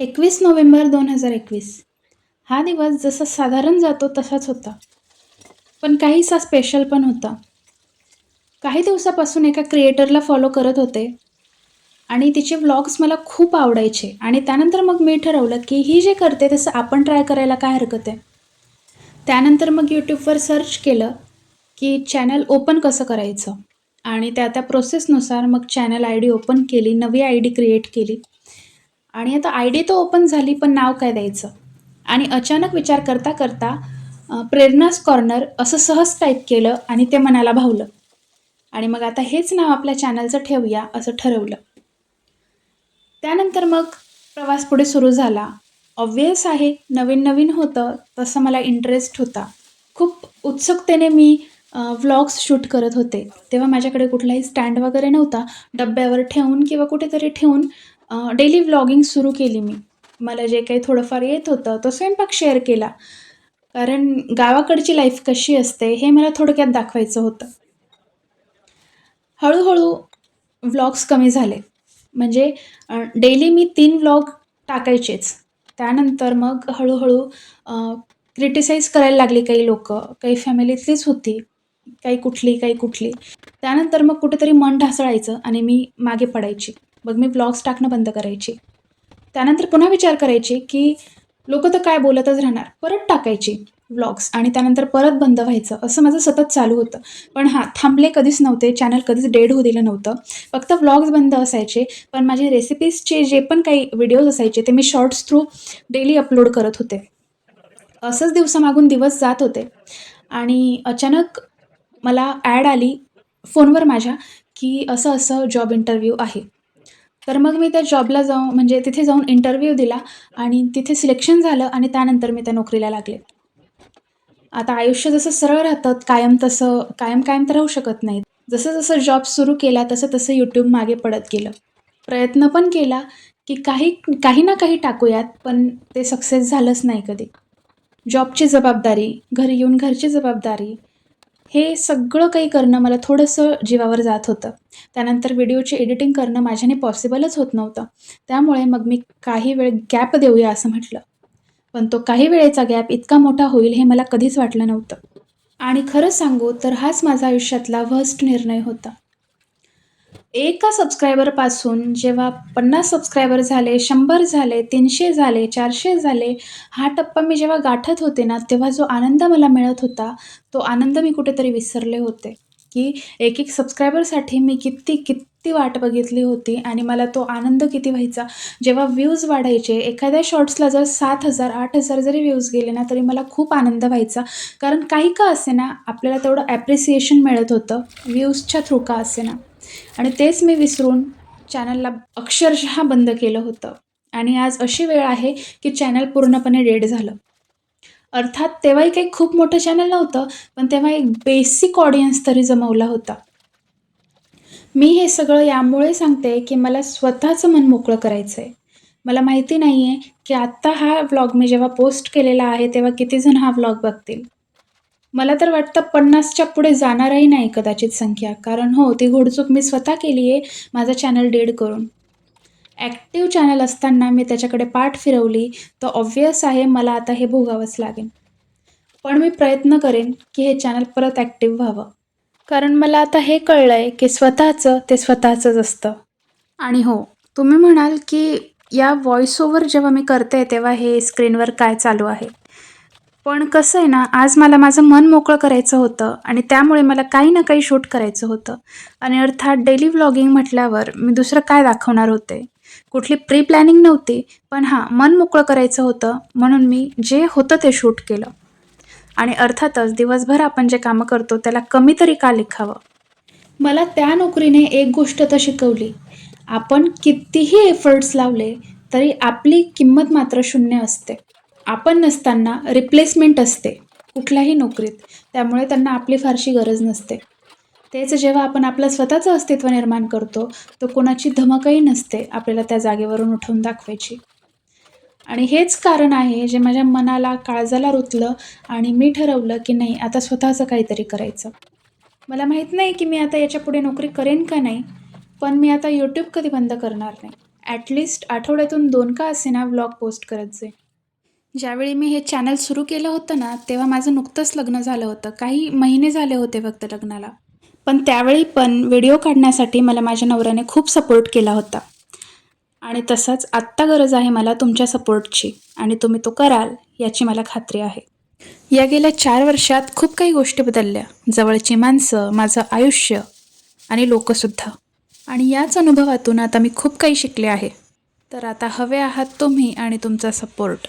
एकवीस नोव्हेंबर दोन हजार एकवीस. हा दिवस जसा साधारण जातो तसाच होता. पण काहीसा स्पेशल पण होता. काही दिवसापासून एका क्रिएटरला फॉलो करत होते. आणि तिचे व्लॉग्स मला खूप आवडायचे. आणि त्यानंतर मग मी ठरवलं की ही जे करते तसं आपण ट्राय करायला काय हरकत आहे? त्यानंतर मग यूट्यूबवर सर्च केलं की चॅनल ओपन कसं करायचं? आणि त्या त्या प्रोसेसनुसार मग चॅनल आय डी ओपन केली नवी आय डी क्रिएट केली. आणि आता आय डी तर ओपन झाली पण नाव काय द्यायचं? आणि अचानक विचार करता करता प्रेरणास कॉर्नर असं सहज टाईप केलं आणि ते मनाला भावलं. आणि मग आता हेच नाव आपल्या चॅनलचं ठेवूया असं ठरवलं. त्यानंतर मग प्रवास पुढे सुरू झाला. ऑब्वियस आहे नवीन नवीन होतं तसं मला इंटरेस्ट होता. खूप उत्सुकतेने मी व्लॉग्स शूट करत होते. तेव्हा माझ्याकडे कुठलाही स्टँड वगैरे नव्हता. डब्यावर ठेवून किंवा कुठेतरी ठेवून डेली व्लॉगिंग सुरू केली मी. मला जे काही थोडंफार येत होतं तो स्वयंपाक शेअर केला. कारण गावाकडची लाईफ कशी असते हे मला थोडक्यात दाखवायचं होतं. हळूहळू व्लॉग्स कमी झाले. म्हणजे डेली मी तीन व्लॉग टाकायचेच. त्यानंतर मग हळूहळू क्रिटिसाईज करायला लागली काही लोक. काही फॅमिलीतलीच होती. काही कुठली काही कुठली. त्यानंतर मग कुठेतरी मन ढासळायचं आणि मी मागे पडायची. मग मी ब्लॉग्स टाकणं बंद करायची. त्यानंतर पुन्हा विचार करायची की लोक तर काय बोलतच राहणार? परत टाकायची व्लॉग्स आणि त्यानंतर परत बंद व्हायचं असं माझं सतत चालू होतं. पण हां थांबले कधीच नव्हते चॅनल कधीच डेड होऊ दिलं नव्हतं. फक्त व्लॉग्स बंद असायचे पण माझे रेसिपीजचे जे पण काही व्हिडिओज असायचे ते मी शॉर्ट्स थ्रू डेली अपलोड करत होते. असंच दिवसामागून दिवस जात होते. आणि अचानक मला ॲड आली फोनवर माझ्या की असं असं जॉब इंटरव्ह्यू आहे. तर मग मी त्या जॉबला जाऊन म्हणजे तिथे जाऊन इंटरव्ह्यू दिला आणि तिथे सिलेक्शन झालं आणि त्यानंतर मी त्या नोकरीला लागले. आता आयुष्य जसं सरळ राहतं कायम तसं कायम कायम तर राहू शकत नाही. जसं जसं जॉब सुरू केला तसं तसं यूट्यूब मागे पडत गेलं. प्रयत्न पण केला की काही काही ना काही टाकूयात पण ते सक्सेस झालंच नाही कधी. जॉबची जबाबदारी घरी येऊन घरची जबाबदारी हे सगळं काही करणं मला थोडंसं जीवावर जात होतं. त्यानंतर व्हिडिओची एडिटिंग करणं माझ्याने पॉसिबलच होत नव्हतं. त्यामुळे मग मी काही वेळ गॅप देऊया असं म्हटलं. पण तो काही वेळेचा गॅप इतका मोठा होईल हे मला कधीच वाटलं नव्हतं. आणि खरं सांगू तर हाच माझा आयुष्यातला वर्स्ट निर्णय होता. एका सबस्क्रायबरपासून जेव्हा पन्नास सबस्क्रायबर झाले शंभर झाले तीनशे झाले चारशे झाले हा टप्पा मी जेव्हा गाठत होते ना तेव्हा जो आनंद मला मिळत होता तो आनंद मी कुठेतरी विसरले होते. की एक एक सबस्क्रायबरसाठी मी किती किती वाट बघितली होती आणि मला तो आनंद किती व्हायचा. जेव्हा व्ह्यूज वाढायचे एखाद्या शॉर्ट्सला जर सात हजार आठ हजार जरी व्ह्यूज गेले ना तरी मला खूप आनंद व्हायचा. कारण काही का असे ना आपल्याला तेवढं ॲप्रिसिएशन मिळत होतं. व्ह्यूजच्या थ्रू का असे ना. आणि तेच मी विसरून चॅनलला अक्षरशः बंद केलं होतं. आणि आज अशी वेळ आहे की चॅनल पूर्णपणे डेड झालं. अर्थात तेव्हाही काही खूप मोठं चॅनल नव्हतं पण तेव्हा एक बेसिक ऑडियन्स तरी जमवला होता. मी हे सगळं यामुळे सांगते की मला स्वतःचं मन मोकळं करायचं आहे मला माहिती नाही आहे की आत्ता हा व्लॉग मी जेव्हा पोस्ट केलेला आहे तेव्हा किती जण हा व्लॉग बघतील. मला तर वाटतं पन्नासच्या पुढे जाणारही नाही कदाचित संख्या. कारण हो ती घोडचूक मी स्वतः केली आहे माझा चॅनल डेड करून. ॲक्टिव्ह चॅनल असताना मी त्याच्याकडे पाठ फिरवली तर ऑब्वियस आहे मला आता हे भोगावंच लागेल. पण मी प्रयत्न करेन की हे चॅनल परत ॲक्टिव्ह व्हावं. कारण मला आता हे कळलं आहे की स्वतःचं ते स्वतःचंच असतं. आणि हो तुम्ही म्हणाल की या व्हॉइस ओव्हर जेव्हा मी करते तेव्हा हे स्क्रीनवर काय चालू आहे? पण कसं आहे ना आज मला माझं मन मोकळं करायचं होतं आणि त्यामुळे मला काही ना काही शूट करायचं होतं. आणि अर्थात डेली व्लॉगिंग म्हटल्यावर मी दुसरं काय दाखवणार होते? कुठली प्री प्लॅनिंग नव्हती पण हां मन मोकळं करायचं होतं म्हणून मी जे होतं ते शूट केलं. आणि अर्थातच दिवसभर आपण जे कामं करतो त्याला कमी तरी का लिखावं? मला त्या नोकरीने एक गोष्ट तर शिकवली. आपण कितीही एफर्ट्स लावले तरी आपली किंमत मात्र शून्य असते. आपण नसताना रिप्लेसमेंट असते कुठल्याही नोकरीत. त्यामुळे त्यांना आपली फारशी गरज नसते. तेच जेव्हा आपण आपलं स्वतःचं अस्तित्व निर्माण करतो तर कोणाची धमकही नसते आपल्याला त्या जागेवरून उठवून दाखवायची. आणि हेच कारण आहे जे माझ्या मनाला काळजाला रुतलं आणि मी ठरवलं की नाही आता स्वतःचं काहीतरी करायचं. मला माहीत नाही की मी आता याच्यापुढे नोकरी करेन का नाही पण मी आता यूट्यूब कधी बंद करणार नाही. ॲटलिस्ट आठवड्यातून दोन का असेना व्लॉग पोस्ट करत जाईन. ज्यावेळी मी हे चॅनल सुरू केलं होतं ना तेव्हा माझं नुकतंच लग्न झालं होतं. काही महिने झाले होते फक्त लग्नाला. पण त्यावेळी पण व्हिडिओ काढण्यासाठी मला माझ्या नवऱ्याने खूप सपोर्ट केला होता. आणि तसंच आत्ता गरज आहे मला तुमच्या सपोर्टची आणि तुम्ही तो कराल याची मला खात्री आहे. या गेल्या चार वर्षात खूप काही गोष्टी बदलल्या. जवळची माणसं माझं आयुष्य आणि लोकसुद्धा. आणि याच अनुभवातून आता मी खूप काही शिकले आहे. तर आता हवे आहात तुम्ही आणि तुमचा सपोर्ट